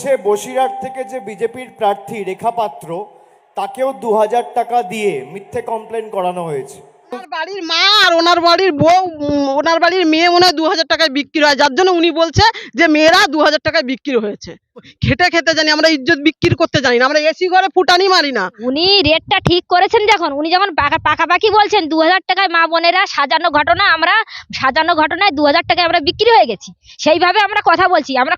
সে বসিরহাট থেকে যে বিজেপির প্রার্থী রেখা পাত্র, তাকেও দু হাজার টাকা দিয়ে মিথ্যে কমপ্লেন করানো হয়েছে। বাড়ির মা আর ওনার বাড়ির বউ ওনার বাড়ির মেয়ে মনে হয় দু হাজার টাকায় বিক্রি হয়। যার জন্য উনি বলছে যে মেয়েরা দু হাজার টাকায় বিক্রি হয়েছে। খেটে খেতে জানি আমরা ইজ্জত বিক্রি করতে জানি না আমরা এসি ঘরে ফুটানি মারি না। উনি রেটটা ঠিক করেছেন যখন উনি যখন পাকা- পাকাপাকি বলছেন দু হাজার টাকায় মা বোনেরা সাজানো ঘটনা আমরা সাজানো ঘটনায় দু হাজার টাকায় আমরা বিক্রি হয়ে গেছি। সেইভাবে আমরা কথা বলছি আমরা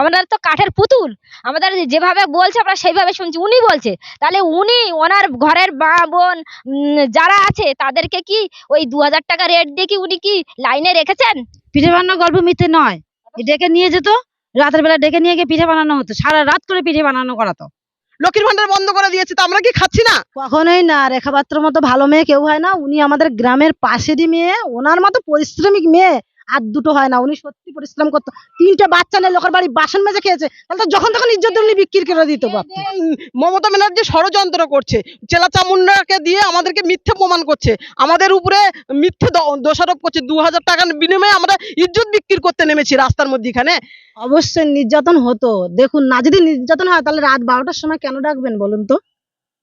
আমাদের তো কাঠের পুতুল আমাদের যেভাবে বলছে আমরা সেইভাবে শুনছি উনি বলছে তাহলে উনি ওনার ঘরের মা বোন যারা আছে তাদেরকে কি ওই দু হাজার টাকা রেট দিয়ে কি উনি কি লাইনে রেখেছেন? পিঠে বানানোর গল্প মিথ্যে নয় এ ডেকে নিয়ে যেত রাতের বেলা ডেকে নিয়ে গিয়ে পিঠে বানানো হতো। সারা রাত করে পিঠে বানানো করাতো। লক্ষ্মীর ভান্ডার বন্ধ করে দিয়েছে তো আমরা কি খাচ্ছি না? কখনোই না রেখাপাত্র মতো ভালো মেয়ে কেউ হয় না। উনি আমাদের গ্রামের পাশেরই মেয়ে ওনার মতো পরিশ্রমিক মেয়ে। আর দুটো হয় না। উনি সত্যি পরিশ্রম করতো। তিনটে বাচ্চা নিয়ে লোকের বাড়ি বাসন মেজে খেয়েছে। তাহলে যখন তখন ইজ্জত উনি বিক্রি করে দিত মমতা ব্যানার্জি ষড়যন্ত্র করছে। চেলা চামুন্ডাকে দিয়ে আমাদেরকে মিথ্যে প্রমাণ করছে। আমাদের উপরে মিথ্যে দোষারোপ করছে। দু হাজার টাকার বিনিময়ে আমরা ইজ্জত বিক্রি করতে নেমেছি রাস্তার মধ্যে এখানে অবশ্যই নির্যাতন হতো। দেখুন না, যদি নির্যাতন হয়, তাহলে রাত বারোটার সময় কেন ডাকবেন বলুন তো?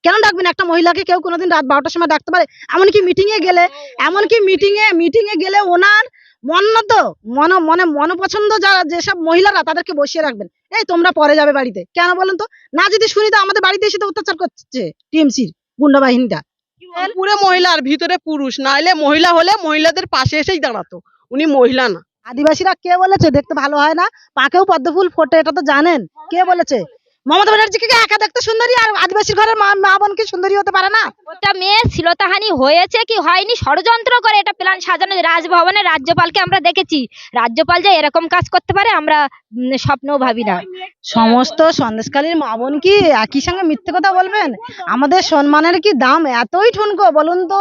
কেন ডাকবেন? একটা মহিলাকে কেউ কোনোদিন রাত বারোটার সময় ডাকতে পারে। এমনকি মিটিং এ গেলে, এমনকি মিটিং এ মিটিং এ গেলে ওনার মনত মন মনে মনপছন্দ যারা যেসব মহিলারা তাদেরকে বসিয়ে রাখবেন। এই তোমরা পরে যাবে বাড়িতে। কেন বলুন তো? না যদি শুনি তো আমাদের বাড়িতে এসে তো অত্যাচার করছে টিএমসির গুন্ডা বাহিনীটা। পুরে মহিলা আর ভিতরে পুরুষ নাইলে মহিলা হলে মহিলাদের পাশে এসেই দাঁড়াতো। উনি মহিলা না। আদিবাসীরা কে বলেছে? দেখতে ভালো হয় না। পাকেও পদ্মফুল ফোটে এটা তো জানেন। কে বলেছে? মমতা ব্যানার্জিকে কি একা দেখতে সুন্দরী? আর আদিবাসীর ঘরের মা বোন কি সুন্দরী হতে পারে না? ওটা মেয়ের শ্লীলতাহানি হয়েছে কি হয়নি? ষড়যন্ত্র করে এটা প্ল্যান সাজানো রাজভবনে। রাজ্যপালকে আমরা দেখেছি। রাজ্যপাল যে এরকম কাজ করতে পারে আমরা স্বপ্নেও ভাবি না। সমস্ত সন্দেশকালীর মা বোন কি একই সঙ্গে মিথ্যে কথা বলবেন? আমাদের সম্মানের কি দাম এতই ঠুনকো বলুন তো?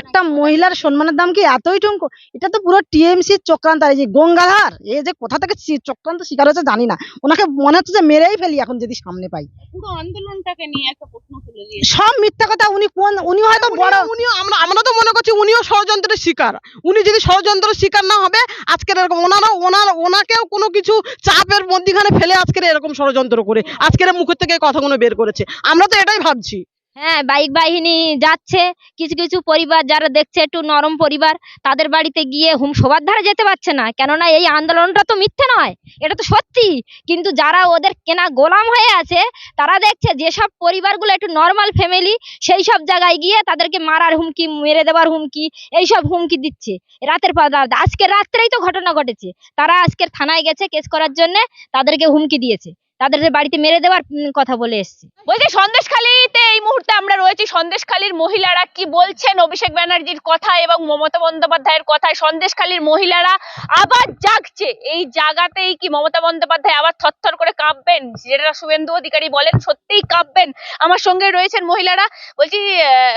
একটা মহিলার সম্মানের দাম কি এতই ঠুনকো? এটা তো পুরো টিএমসি চক্রান্ত। আর এই যে গঙ্গাধার এ যে কোথা থেকে চক্রান্ত শিকার হচ্ছে জানি না। ওনাকে মনে হচ্ছে যে মেরেই ফেলি এখন যদি সামনে পাই। পুরো আন্দোলনটাকে নিয়ে একটা প্রশ্ন তুলে দিয়ে সব মিথ্যা কথা উনি কোন উনি হয়তো বড়। উনিও আমরা আমরা তো মনে করছি উনিও ষড়যন্ত্রের শিকার। উনি যদি ষড়যন্ত্রের শিকার না হবে আজকের এরকম ওনারা ওনার ওনাকেও কোনো কিছু চাপের মধ্যখানে ফেলে আজকের এরকম ষড়যন্ত্র করে আজকের মুখের থেকে কথাগুলো বের করেছে। আমরা তো এটাই ভাবছি। হ্যাঁ বাইক বাহিনী যাচ্ছে। কিছু কিছু পরিবার যারা দেখছে একটু নরম পরিবার, তাদের বাড়িতে গিয়ে হুম সবার ধারে যেতে পারছে না। কেননা এই আন্দোলনটা তো মিথ্যে নয়, এটা তো সত্যি। কিন্তু যারা ওদের কেনা গোলাম হয়ে আছে, তারা দেখছে যেসব পরিবারগুলো একটু নর্মাল ফ্যামিলি সেই সব জায়গায় গিয়ে তাদেরকে মারার হুমকি, মেরে দেওয়ার হুমকি এইসব হুমকি দিচ্ছে। রাতের পর রাত আজকে রাত্রেই তো ঘটনা ঘটেছে। তারা আজকের থানায় গেছে, কেস করার জন্য তাদেরকে হুমকি দিয়েছে। তাদের বাড়িতে মেরে দেওয়ার কথা বলে এসছে। বলছি সন্দেশখালীতে এই মুহূর্তে আমরা রয়েছি। সন্দেশখালীর মহিলারা কি বলছেন? অভিষেক ব্যানার্জির কথা এবং মমতা বন্দ্যোপাধ্যায়ের কথায় সন্দেশখালীর মহিলারা আবার জাগছে। এই জাগাতেই কি মমতা বন্দ্যোপাধ্যায় আবার থরথর করে কাঁপবেন? যেটা শুভেন্দু অধিকারী বলেন, সত্যিই কাঁপবেন। আমার সঙ্গে রয়েছেন মহিলারা। বলছি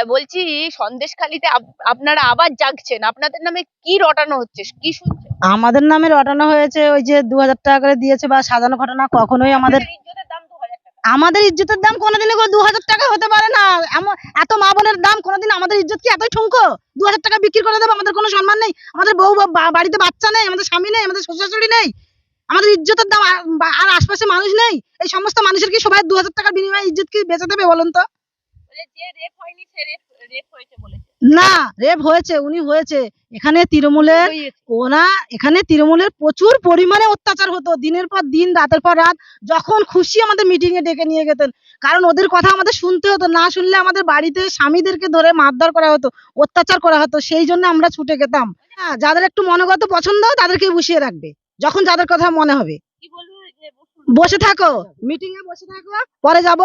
বলছি, সন্দেশখালীতে আপ- আপনারা আবার জাগছেন। আপনাদের নামে কি রটানো হচ্ছে? কি শুনছেন আমাদের নামে রটানো হয়েছে ওই যে দু হাজার টাকা করে দিয়েছে বা সাজানো ঘটনা কখনোই আমাদের ইজ্জতের দাম দু হাজার টাকা। আমাদের ইজ্জতের দাম কোনোদিনই দু হাজার টাকা হতে পারে না। এত মা বোনের দাম কোনোদিন আমাদের ইজ্জত কি এতই ঠুনকো? দু হাজার টাকা বিক্রি করে দেবো আমাদের কোনো সম্মান নেই। আমাদের বউ বাড়িতে বাচ্চা নেই আমাদের স্বামী নেই আমাদের শ্বশুর শাশুড়ি নেই। আমাদের ইজ্জতের দাম আর- আশপাশে মানুষ নেই। এই সমস্ত মানুষের কি সবাই দু হাজার টাকার বিনিময়ে ইজ্জত কি বেঁচে দেবে বলুন তো? যে রেপ হয়নি সে রেপ রেপ হয়েছে বলেছে। না রেপ হয়েছে উনি হয়েছে। এখানে তৃণমূলের ওনা এখানে তৃণমূলের প্রচুর পরিমাণে অত্যাচার হতো। দিনের পর দিন রাতের পর রাত যখন খুশি আমাদের মিটিং এ ডেকে নিয়ে যেতেন। কারণ ওদের কথা আমাদের শুনতে হতো না শুনলে আমাদের বাড়িতে স্বামীদেরকে ধরে মারধর করা হতো অত্যাচার করা হতো। সেই জন্য আমরা ছুটে গেতাম হ্যাঁ যাদের একটু মনোগত পছন্দ তাদেরকে বসিয়ে রাখবে যখন যাদের কথা মনে হবে। কি বলব বসে থাকো। মিটিং এ বসে থাকো, পরে যাব।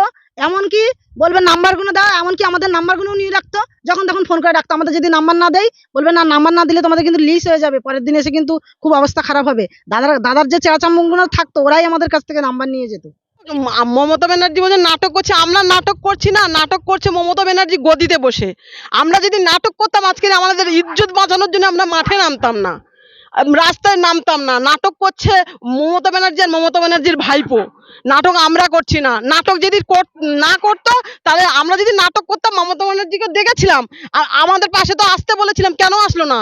এমনকি বলবে নাম্বারগুলো দাও, এমনকি আমাদের নাম্বারগুলো নিয়ে রাখতো। যখন তখন ফোন করে রাখতো আমাদের যদি নাম্বার না দেয় বলবে, না নাম্বার না দিলে তোমাদের কিন্তু লিস্ট হয়ে যাবে। পরের দিন এসে কিন্তু খুব অবস্থা খারাপ হবে। দাদার দাদার যে চেরাচাম্বনগুলো থাকতো, ওরাই আমাদের কাছ থেকে নাম্বার নিয়ে যেত। মমতা ব্যানার্জি বলছে, নাটক করছে, আমরা নাটক করছি না, নাটক করছে মমতা ব্যানার্জি গদিতে বসে। আমরা যদি নাটক করতাম, আজকে আমাদের ইজ্জত বাঁচানোর জন্য আমরা মাঠে নামতাম না। রাস্তায় নামতাম না। নাটক করছে মমতা ব্যানার্জি আর মমতা ব্যানার্জির ভাইপো। নাটক আমরা করছি না। নাটক যদি না করতো, তাহলে আমরা যদি নাটক করতাম, মমতা ব্যানার্জিকে দেখেছিলাম। আর আমাদের পাশে তো আসতে বলেছিলাম, কেন আসলো না?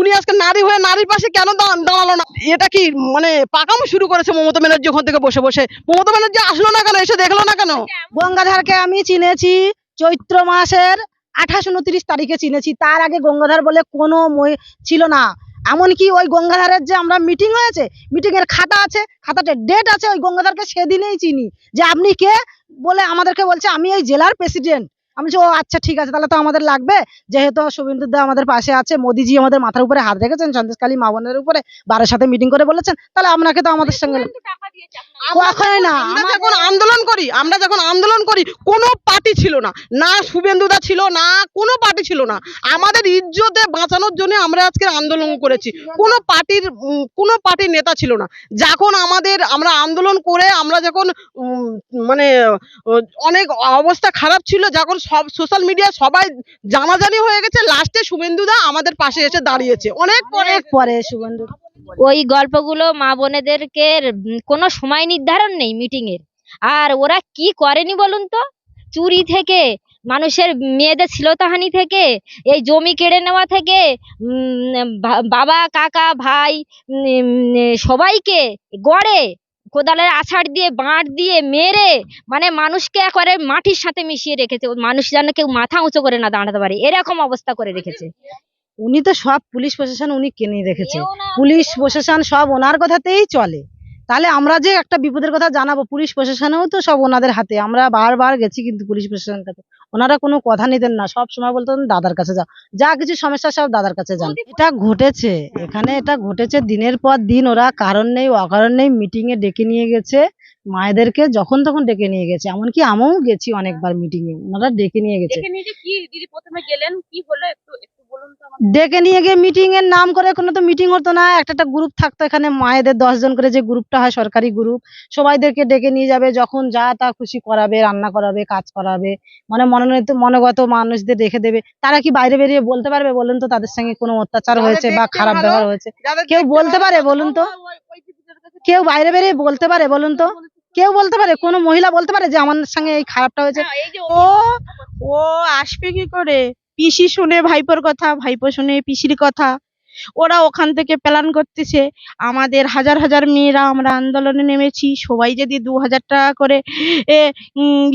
উনি আজকে নারী হয়ে নারীর পাশে কেন দাঁড়াল না? এটা কি মানে পাকামো শুরু করেছে মমতা ব্যানার্জি ওখান থেকে বসে বসে? মমতা ব্যানার্জি আসলো না কেন? এসে দেখল না কেন? গঙ্গাধারকে আমি চিনেছি চৈত্র মাসের আঠাশ, উনত্রিশ তারিখে চিনেছি। তার আগে গঙ্গাধার বলে কোনো ছিল না। এমনকি ওই গঙ্গাধারের যে আমরা মিটিং হয়েছে মিটিংয়ের খাতা আছে, খাতাতে ডেট আছে, ওই গঙ্গাধারকে সেদিনেই চিনি। যে আপনি কে বলে আমাদেরকে বলছে, আমি এই জেলার প্রেসিডেন্ট আমি বলছি, ও আচ্ছা ঠিক আছে তাহলে তো আমাদের লাগবে। যেহেতু শুভেন্দু দা আমাদের পাশে আছে মোদিজি আমাদের মাথার উপরে হাত রেখেছেন সন্দেশকালী মা বোনের উপরে বারের সাথে মিটিং করে বলেছেন তাহলে আপনাকে তো আমাদের সঙ্গে টাকা দিয়েছে কখনোই না আমরা যখন আন্দোলন করি আমরা যখন আন্দোলন করি কোনো পার্টি ছিল না। না শুভেন্দুদা ছিল না কোনো পার্টি ছিল না। আমাদের ইজ্জতে বাঁচানোর জন্য আমরা আজকে আন্দোলন করেছি। কোনো পার্টির কোনো পার্টির নেতা ছিল না। যখন আমাদের আমরা আন্দোলন করে আমরা যখন মানে অনেক অবস্থা খারাপ ছিল যখন সব সোশ্যাল মিডিয়া সবাই জানাজানি হয়ে গেছে। লাস্টে শুভেন্দুদা আমাদের পাশে এসে দাঁড়িয়েছে। অনেক পরে পরে শুভেন্দু ওই গল্পগুলো মা বোনেদেরকে কোনো সময় নির্ধারণ নেই মিটিং এর। আর ওরা কি করেনি বলুন তো? চুরি থেকে মানুষের মেয়েদের শ্লীলতাহানি থেকে এই জমি কেড়ে নেওয়া থেকে বাবা কাকা ভাই সবাইকে গড়ে কোদালের আছাড় দিয়ে বাঁট দিয়ে মেরে মানে মানুষকে একবারে মাটির সাথে মিশিয়ে রেখেছে। মানুষ যেন কেউ মাথা উঁচু করে না দাঁড়াতে পারে। এরকম অবস্থা করে রেখেছে। উনি তো সব পুলিশ প্রশাসন উনি কিনে রেখেছে। পুলিশ প্রশাসন সব ওনার কথাতেই চলে। তাহলে আমরা যে একটা বিপদের কথা জানাব পুলিশ প্রশাসনেও তো সব ওনাদের হাতে। আমরা বারবার গেছি কিন্তু পুলিশ প্রশাসনের কাছে। ওনারা কোনো কথা নিতেন না সব সময় বলতেন দাদার কাছে যাও। যা কিছু সমস্যা সব দাদার কাছে যান। এটা ঘটেছে এখানে এটা ঘটেছে দিনের পর দিন। ওরা কারণ নেই অকারণ নেই মিটিং এ ডেকে নিয়ে গেছে। মায়েদেরকে যখন তখন ডেকে নিয়ে গেছে এমনকি আমিও গেছি অনেকবার মিটিং এ ওনারা ডেকে নিয়ে গেছে। কি দিদি প্রথমে গেলেন কি হলো একটু ডেকে নিয়ে গিয়ে মিটিং এর নাম করে কোনো তো মিটিং হতো না। একটা একটা গ্রুপ থাকতো এখানে মায়েদের দশ জন করে যে গ্রুপটা হয় সরকারি গ্রুপ সবাইদেরকে ডেকে নিয়ে যাবে যখন যা তা খুশি করাবে রান্না করাবে কাজ করাবে মানে মনোনীত মনোগত মানুষদের রেখে দেবে। তারা কি বাইরে বেরিয়ে বলতে পারবে? বলুন তো তাদের সঙ্গে কোনো অত্যাচার হয়েছে বা খারাপ ব্যবহার হয়েছে। কেউ বলতে পারে বলুন তো? কেউ বাইরে বেরিয়ে বলতে পারে বলুন তো? কেউ বলতে পারে? কোনো মহিলা বলতে পারে যে আমার সঙ্গে এই খারাপটা হয়েছে? ও ও আসবে কি করে? পিসি শুনে ভাইপোর কথা, ভাইপো শুনে পিসির কথা। ওরা ওখান থেকে প্ল্যান করতেছে, আমাদের হাজার হাজার মেয়েরা আমরা আন্দোলনে নেমেছি, সবাই যদি দু হাজার টাকা করে, এ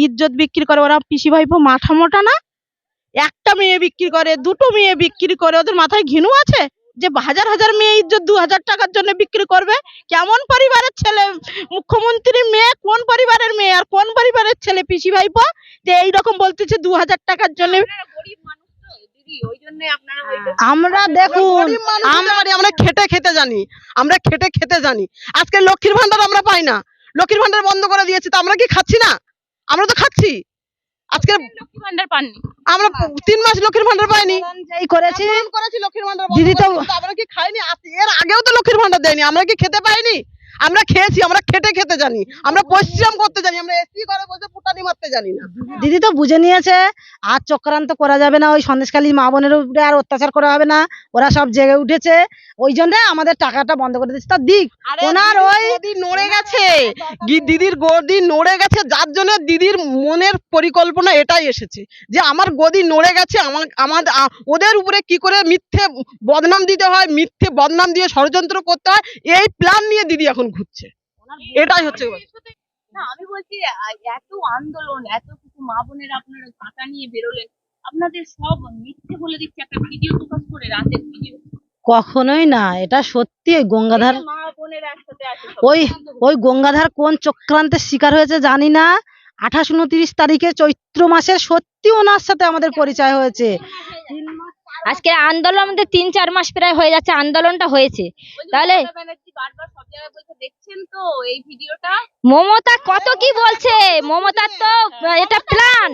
ইজ্জত বিক্রি করে, ওরা পিসি ভাইপো মাথা মোটা না? একটা মেয়ে বিক্রি করে, দুটো মেয়ে বিক্রি করে, ওদের মাথায় ঘিনু আছে? যে হাজার হাজার মেয়ে ইজ্জত দু হাজার টাকার জন্য বিক্রি করবে? কেমন পরিবারের ছেলে? মুখ্যমন্ত্রীর মেয়ে কোন পরিবারের মেয়ে? আর কোন পরিবারের ছেলে পিসি ভাইপো? যে এইরকম বলতেছে দু হাজার টাকার জন্য আমরা দেখুন হতে পারি, আমরা খেটে খেতে জানি আমরা খেটে খেতে জানি। আজকে লক্ষ্মীর ভান্ডার আমরা পাই না। লক্ষ্মীর ভান্ডার বন্ধ করে দিয়েছে তো আমরা কি খাচ্ছি না? আমরা তো খাচ্ছি। আজকে লক্ষ্মী ভান্ডার পাননি। আমরা তিন মাস লক্ষ্মীর ভান্ডার পাইনি। যেই করেছি। লক্ষ্মীর ভান্ডার বন্ধ দিদি তো- আমরা কি খাইনি? এর আগেও তো লক্ষ্মীর ভান্ডার দেয়নি আমরা কি খেতে পাইনি? আমরা খেয়েছি আমরা খেটে খেতে জানি আমরা পরিশ্রম করতে জানি আমরা এসি ঘরে বসে ফুটানি মারতে জানি না। দিদি তো বুঝে নিয়েছে আর চক্রান্ত করা যাবে না ওই সন্দেশখালী মা বোনের উপরে আর অত্যাচার করা হবে না ওরা সব জেগে উঠেছে ওই জন্য আমাদের টাকাটা বন্ধ করে দিচ্ছে তার দিক ওনার ওই নড়ে গেছে দিদির গদি নড়ে গেছে যার জন্য দিদির মনের পরিকল্পনা এটাই এসেছে যে আমার গদি নড়ে গেছে আমার আমার ওদের উপরে কি করে মিথ্যে বদনাম দিতে হয় মিথ্যে বদনাম দিয়ে ষড়যন্ত্র করতে হয় এই প্ল্যান নিয়ে দিদি এখন ঘুরছে? এটাই হচ্ছে না আমি বলছি এত আন্দোলন এত কিছু মা বোনেরা আপনারা নিয়ে বেরোলেন আপনাদের সব মিথ্যে বলে দিচ্ছে একটা ভিডিও প্রকাশ করে রাতের ভিডিও কখনোই না এটা সত্যি ওই গঙ্গাধার মা বোনেরা একসাথে আছে সব। ওই ওই গঙ্গাধার কোন চক্রান্তের শিকার হয়েছে জানি না। আঠাশ উনত্রিশ তারিখে চৈত্র মাসের সত্যি ওনার সাথে আমাদের পরিচয় হয়েছে। আজকে আন্দোলন আমাদের তিন চার মাস প্রায় হয়ে যাচ্ছে আন্দোলনটা হয়েছে। তাহলে? মমতা ব্যানার্জি বারবার সব জায়গায় বলছে দেখছেন তো মমতা কত কি বলছে? মমতার তো এটা প্ল্যান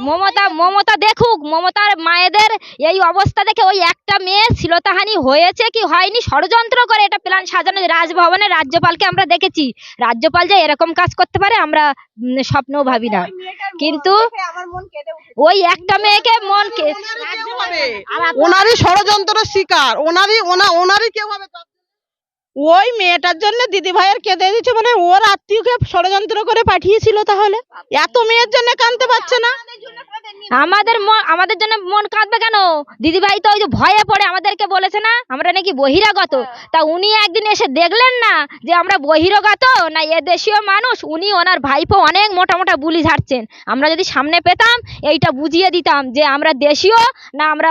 মমতা মমতা দেখুক মমতার মায়েদের এই অবস্থা দেখে ওই একটা মেয়ে শ্লীলতাহানি হয়েছে কি হয়নি? ষড়যন্ত্র করে এটা প্ল্যান সাজানো রাজভবনে রাজ্যপালকে আমরা দেখেছি। রাজ্যপাল যে এরকম কাজ করতে পারে আমরা স্বপ্নেও ভাবি না। কিন্তু ওই একটা মেয়েকে মন কে- ওনারই ষড়যন্ত্র শিকার। ওনারই ওনা ওনারই কেউ হবে ওই মেয়েটার জন্য দিদি ভাইয়ের কেঁদে দিচ্ছে মানে ওর আত্মীয়কে ষড়যন্ত্র করে পাঠিয়েছিল তাহলে? এত মেয়ের জন্য কানতে পারছে না? আমাদের আমাদের জন্য মন কাঁদবে কেন? দিদিভাই তো ওই যে ভয়ে পড়ে আমাদেরকে বলেছে না? আমরা নাকি বহিরাগত। তা উনি একদিন এসে দেখলেন না যে আমরা বহিরাগত না এ দেশীয় মানুষ? উনি ওনার ভাইপো অনেক মোটা মোটা বুলি ঝাড়ছেন। আমরা যদি সামনে পেতাম, এইটা বুঝিয়ে দিতাম যে আমরা দেশীয় না আমরা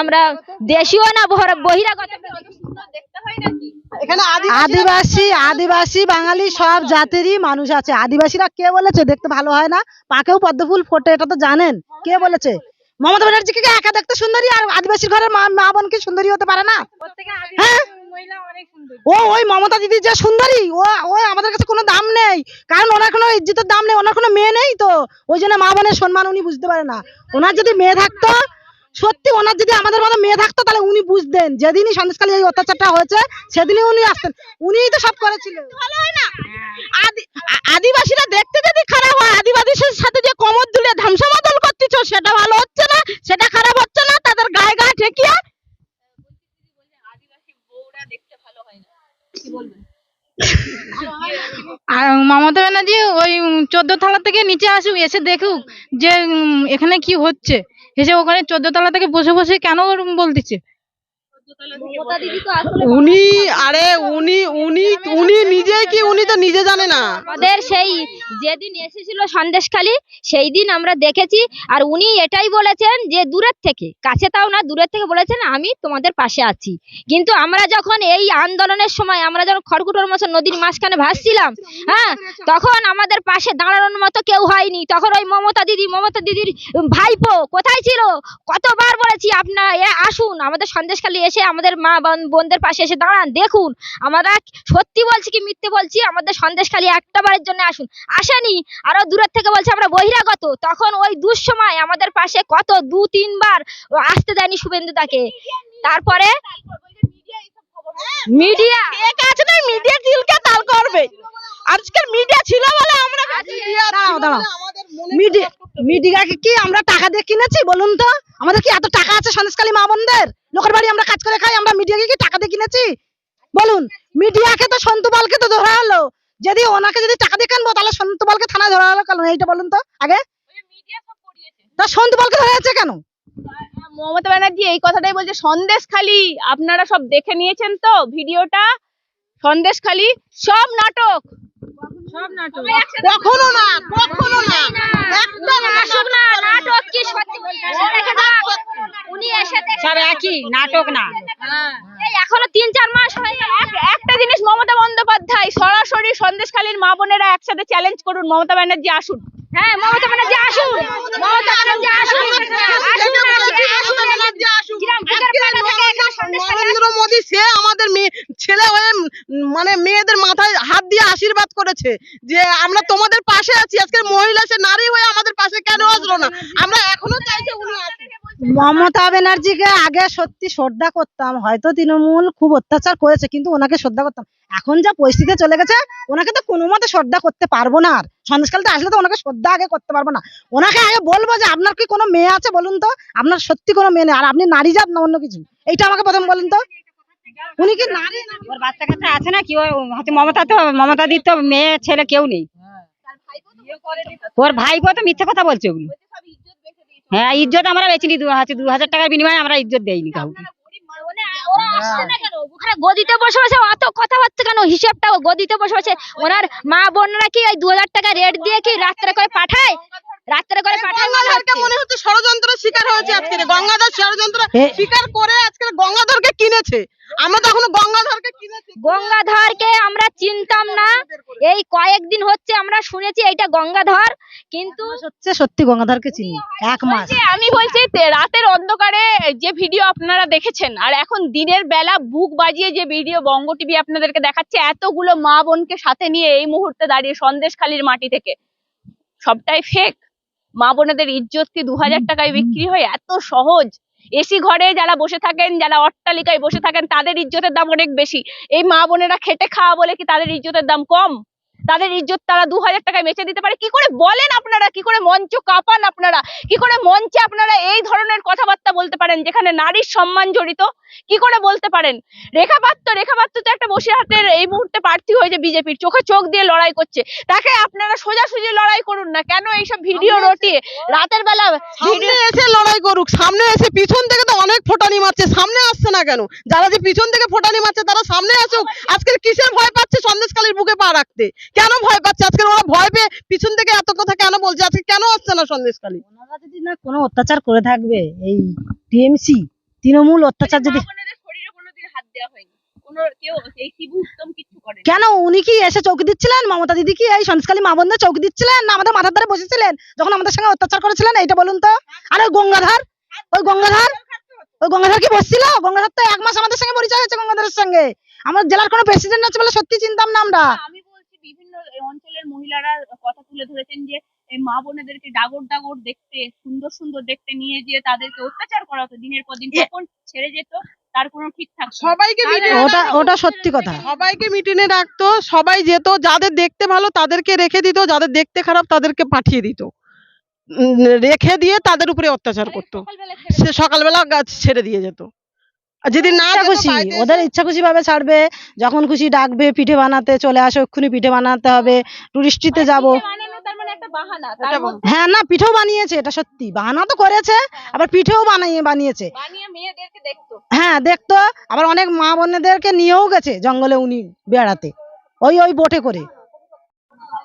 আমরা দেশীয় না বহিরাগত। আদিবাসী আদিবাসী বাঙালি সব জাতেরই মানুষ আছে। আদিবাসীরা কে বলেছে? দেখতে ভালো হয় না। পাকেও পদ্ম ফুল ফোটে এটা তো জানেন। কে বলেছে? মমতা ব্যানার্জিকে একা দেখতে সুন্দরী আর আদিবাসীর ঘরের মা বোন কি সুন্দরী হতে পারে না? হ্যাঁ? ও ওই মমতা দিদি যে সুন্দরী ও ও আমাদের কাছে কোনো দাম নেই। কারণ ওনার কোনো ইজ্জতের দাম নেই ওনার কোনো মেয়ে নেই তো। ওই জন্য মা বোনের সম্মান উনি বুঝতে পারে না। ওনার যদি মেয়ে থাকতো সত্যি ওনার যদি আমাদের মতো মেয়ে থাকতো তাহলে উনি বুঝতেন। যেদিনই সন্দেশকালী এই অত্যাচারটা হয়েছে সেদিনই উনি আসতেন। উনিই তো সব করেছিলেন ভালো হয় না? আদি- আদিবাসীরা দেখতে যদি খারাপ হয় আদিবাসীর সাথে যে কমর দুলে ধামসা মাদল করতেছ সেটা ভালো হচ্ছে না সেটা খারাপ হচ্ছে না তাদের গায়ে গায়ে ঠেকিয়ে। আর মমতা ব্যানার্জি ওই চোদ্দ তলা থেকে নিচে আসুক এসে দেখুক যে এখানে কি হচ্ছে। এসে ওখানে চোদ্দ তলা থেকে বসে বসে কেন ওরম বলতেছে? উনি আরে উনি উনি উনি নিজে কি উনি তো নিজে জানে না? আমাদের সেই যেদিন এসেছিল সন্দেশখালী সেই দিন আমরা দেখেছি আর উনি এটাই বলেছেন যে দূরের থেকে কাছে তাও না দূরের থেকে বলেছেন আমি তোমাদের পাশে আছি। কিন্তু আমরা যখন এই আন্দোলনের সময় আমরা যখন খড়কুটোর মতো নদীর মাঝখানে ভাসছিলাম হ্যাঁ তখন আমাদের পাশে দাঁড়ানোর মতো কেউ হয়নি। তখন ওই মমতা দিদি মমতা দিদির ভাইপো কোথায় ছিল? কতবার বলেছি আপনারা এ আসুন আমাদের সন্দেশখালী এসে আমাদের মা বোন- বোনদের পাশে এসে দাঁড়ান দেখুন। আমরা সত্যি বলছি কি মিথ্যে বলছি? আমাদের সন্দেশ খালি একটা বারের জন্য আসুন। আসেনি আরও দূরের থেকে বলছে আমরা বহিরাগত। তখন ওই দুঃসময় আমাদের পাশে কত দু তিনবার আসতে দেয়নি শুভেন্দু তাকে তারপরে? Media media? চিলকে তাল করবে? আজকের মিডিয়া ছিল বলে আমরা দাঁড়াও দাঁড়াও। মিডিয়া মিডিয়াকে কি আমরা টাকা দিয়ে কিনেছি বলুন তো? আমাদের কি এত টাকা আছে সন্দেশকালী মা বোনদের? লোকের বাড়ি আমরা কাজ করে খাই আমরা মিডিয়াকে কি টাকা দিয়ে কিনেছি? বলুন মিডিয়াকে তো সন্তু পালকে তো ধরা হলো। যদি ওনাকে যদি টাকা দিয়ে কিনবো তাহলে সন্তু পালকে থানায় ধরা হলো কেন? এইটা বলুন তো আগে। তা সন্তু পালকে ধরা হয়েছে কেন? মমতা ব্যানার্জি এই কথাটাই বলছে সন্দেশখালী আপনারা সব দেখে নিয়েছেন তো ভিডিওটা? সন্দেশখালী সব নাটক। কখনো না কখনো না একদম আসুক না নাটক কি সত্যি উনি এসে দেখে সব একই নাটক না এই এখনও তিন চার মাস হয়ে গেল একটা জিনিস মমতা বন্দ্যোপাধ্যায় সরাসরি সন্দেশকালীন মা বোনেরা একসাথে চ্যালেঞ্জ করুন মমতা ব্যানার্জি আসুন হ্যাঁ মমতা ব্যানার্জি আসুন। মমতা ব্যানার্জি আসুন। আসুন। নরেন্দ্র মোদী সে আমাদের মেয়ে ছেলে হয়ে মানে মেয়েদের মাথায় হাত দিয়ে আশীর্বাদ করেছে যে আমরা তোমাদের পাশে আছি। আজকের মহিলা সে নারী হয়ে আমাদের পাশে কেন আসলো না? আমরা এখনও চাইছি উনি আসুন মমতা ব্যানার্জিকে আগে সত্যি শ্রদ্ধা করতাম হয়তো তৃণমূল খুব অত্যাচার করেছে কিন্তু ওনাকে শ্রদ্ধা করতাম। এখন যা পরিস্থিতি চলে গেছে ওনাকে তো কোনো মতে শ্রদ্ধা করতে পারব না আর। সন্দেশকালতে আসলে তো ওনাকে শ্রদ্ধা আগে করতে পারব না। ওনাকে আগে বলব যে আপনার কি কোনো মেয়ে আছে বলুন তো? আপনার সত্যি কোনো মেয়ে নেই। আর আপনি নারী জাত না অন্য কিছু? এইটা আমাকে প্রথম বলুন তো। উনি কি নারী ওর বাচ্চা কাচ্চা আছে না? কি হচ্ছে মমতা তো মমতা দির তো মেয়ে ছেলে কেউ নেই। ওর ভাইপো তো মিথ্যে কথা বলছে ওগুলো। হ্যাঁ ইজ্জত আমরা বেচিনি দু হাজার দু হাজার টাকার বিনিময়ে আমরা ইজ্জত দেইনি কাউকে। ওরা আসছে না কেন? ওখানে গদিতে বসে অত কেন? হিসাবটাও গদিতে বসে বসে। ওনার মা বোনরা কি ওই দু হাজার টাকা রেট দিয়ে কি রাত্রে করে পাঠায়? রাত্রে করে পাঠায় মনে হচ্ছে মনে হচ্ছে ষড়যন্ত্রের শিকার হয়েছে আজকে গঙ্গাধর ষড়যন্ত্র শিকার করে আজকে গঙ্গাধরকে কিনেছে। আমরা তো এখনও গঙ্গাধরকে কিনেছি। গঙ্গাধরকে আমরা চিনতাম না। এই কয়েকদিন হচ্ছে আমরা শুনেছি এইটা গঙ্গাধর কিন্তু হচ্ছে সত্যি গঙ্গাধরকে চিনি। এক মাস। আমি বলছি রাতের অন্ধকারে যে ভিডিও আপনারা দেখেছেন আর এখন দিনের বেলা বুক বাজিয়ে যে ভিডিও বঙ্গ টিভি আপনাদেরকে দেখাচ্ছে এতগুলো মা বোনকে সাথে নিয়ে এই মুহূর্তে দাঁড়িয়ে সন্দেশখালীর মাটি থেকে। সবটাই ফেক মা বোনেদের ইজ্জত কি দু হাজার টাকায় বিক্রি হয়? এত সহজ। এসি ঘরে যারা বসে থাকেন যারা অট্টালিকায় বসে থাকেন তাদের ইজ্জতের দাম অনেক বেশি। এই মা বোনেরা খেটে খাওয়া বলে কি তাদের ইজ্জতের দাম কম? তাদের ইজ্জত তারা দু হাজার টাকায় বেচে দিতে পারে। কি করে বলেন আপনারা? কি করে মঞ্চ কাঁপান আপনারা? কি করে মঞ্চে আপনারা এই ধরনের কথাবার্তা বলতে পারেন যেখানে নারীর সম্মান জড়িত? কি করে বলতে পারেন? রেখা পাত্র রেখা পাত্র তো একটা বসিরহাটের এই মুহূর্তে প্রার্থী হয়েছে বিজেপির। চোখে চোখ দিয়ে লড়াই করছে। তাকে আপনারা সোজাসুজি লড়াই করুন না। কেন এইসব ভিডিও রটিয়ে রাতের বেলা সামনে এসে লড়াই করুক। সামনে এসে পিছন থেকে তো অনেক ফোটানি মারছে। সামনে আসছে না কেন? যারা যে পিছন থেকে ফোটানি মারছে তারা সামনে আসুক। আজকের কিসের ভয় পাচ্ছে সন্দেশকালীর বুকে পা রাখতে? কেন ভয় পাচ্ছে? আজকে ওরা ভয় পেয়ে পিছন থেকে এত কথা কেন বলছে? আজকে কেন আসছে না সন্দেশকালী ওনারা যদি না কোনো অত্যাচার করে থাকবে এই টিএমসি তৃণমূল অত্যাচার যদি কোনো কেউ এই শিবু উত্তম কিছু করেন। কেন? উনি কি এসে চৌকি দিচ্ছিলেন? মমতা দিদি কি এই সন্দেশকালী মা বোনদের চৌকি দিচ্ছিলেন? না আমাদের মাথার ধারে বসেছিলেন? যখন আমাদের সঙ্গে অত্যাচার করেছিলেন এইটা বলুন তো। আর ওই গঙ্গাধার ওই গঙ্গাধার ওই গঙ্গাধার কি বসছিল? গঙ্গাধার তো এক মাস আমাদের সঙ্গে পরিচয় হয়েছে গঙ্গাধারের সঙ্গে। আমার জেলার কোনো প্রেসিডেন্ট আছে বলে সত্যি চিনতাম না আমরা অঞ্চলের মহিলারা কথা তুলে ধরেছেন যে এই মা বোনেদেরকে ডাগর ডাগর দেখতে সুন্দর সুন্দর দেখতে নিয়ে গিয়ে তাদেরকে অত্যাচার করা হতো দিনের পর দিন। কখন ছেড়ে যেত তার কোনো ঠিক থাকতো। সবাইকে ওটা ওটা সত্যি কথা। সবাইকে মিটিনে রাখতো সবাই যেত যাদের দেখতে ভালো তাদেরকে রেখে দিত যাদের দেখতে খারাপ তাদেরকে পাঠিয়ে দিত। রেখে দিয়ে তাদের উপরে অত্যাচার করতো। সে সকালবেলা গাছ ছেড়ে দিয়ে যেত। আর যদি না ইচ্ছা খুশি ওদের ইচ্ছা খুশি ভাবে ছাড়বে যখন খুশি ডাকবে পিঠে বানাতে চলে আসো এক্ষুনি পিঠে বানাতে হবে টুরিস্টিতে যাব। মানে হ্যাঁ না পিঠেও বানিয়েছে এটা সত্যি বাহানা তো করেছে আবার পিঠেও বানিয়ে বানিয়েছে। বানিয়ে মেয়েদেরকে দেখতো। হ্যাঁ দেখতো আবার অনেক মা বোনেদেরকে নিয়েও গেছে জঙ্গলে উনি বেড়াতে ওই ওই বোটে করে।